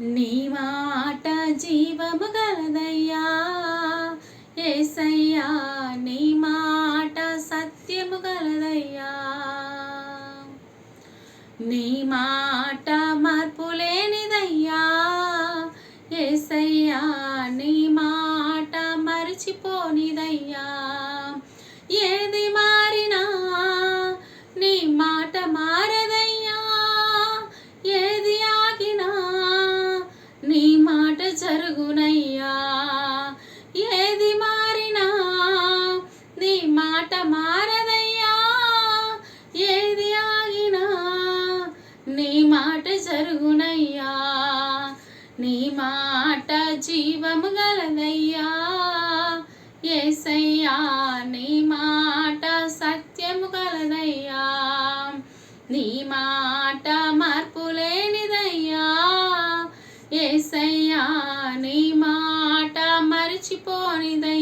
నీ మాట జీవము గలదయ్యా. ఏసయ్యా నీ మాట సత్యము గలదయ్యా. నీ మాట మార్పు లేనిదయ్యా. ఏసయ్యా నీ మాట మరిచిపోనిదయ్యా. జరుగునయ్యా ఏది మారినా నీ మాట మారదయ్యా. ఏది ఆగినా నీ మాట జరుగునయ్యా. నీ మాట జీవము గలదయ్యా. ఏసయ్యా నీ మాట సత్యము గలదయ్యా. నీ మాట మార్పు లేనిదయ్యా. ఏసయ్యా నీ మాట మరిచిపోనిదయ్యా